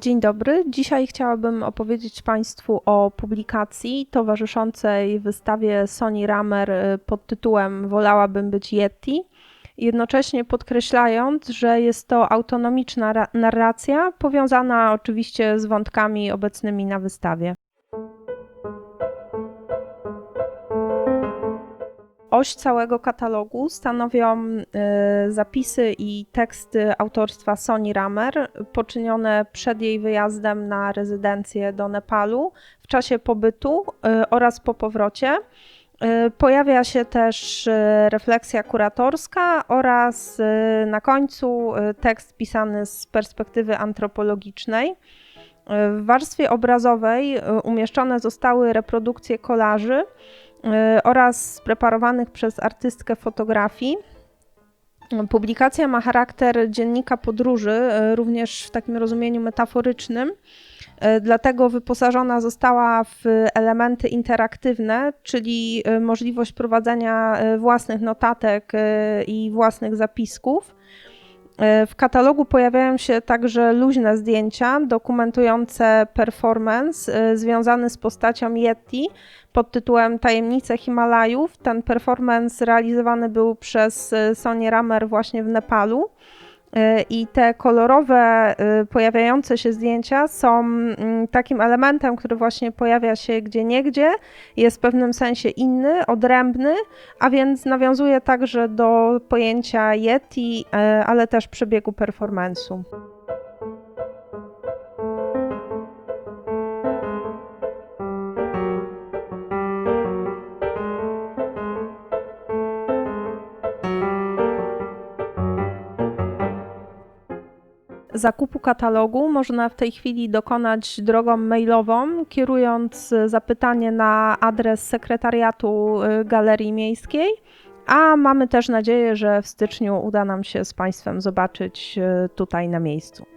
Dzień dobry. Dzisiaj chciałabym opowiedzieć Państwu o publikacji towarzyszącej wystawie Sony Ramer e, pod tytułem Wolałabym być Yeti, jednocześnie podkreślając, że jest to autonomiczna ra- narracja, powiązana oczywiście z wątkami obecnymi na wystawie. Oś całego katalogu stanowią e, zapisy i teksty autorstwa Soni Ramer, poczynione przed jej wyjazdem na rezydencję do Nepalu w czasie pobytu e, oraz po powrocie. E, Pojawia się też refleksja kuratorska oraz na końcu tekst pisany z perspektywy antropologicznej. W warstwie obrazowej umieszczone zostały reprodukcje kolaży y, oraz spreparowanych przez artystkę fotografii. Publikacja ma charakter dziennika podróży, y, również w takim rozumieniu metaforycznym. y, Dlatego wyposażona została w elementy interaktywne, czyli możliwość prowadzenia własnych notatek i własnych zapisków. Y, W katalogu pojawiają się także luźne zdjęcia dokumentujące performance y, związany z postacią Yeti, pod tytułem Tajemnice Himalajów. Ten performance realizowany był przez y, Sonię Ramer właśnie w Nepalu. Y, I te kolorowe, y, pojawiające się zdjęcia są mm, takim elementem, który właśnie pojawia się gdzie niegdzie, jest w pewnym sensie inny, odrębny, a więc nawiązuje także do pojęcia Yeti, y, ale też przebiegu performance'u. Zakupu katalogu można w tej chwili dokonać drogą mailową, kierując y, zapytanie na adres sekretariatu y, Galerii Miejskiej. A mamy też nadzieję, że w styczniu uda nam się z Państwem zobaczyć y, tutaj na miejscu.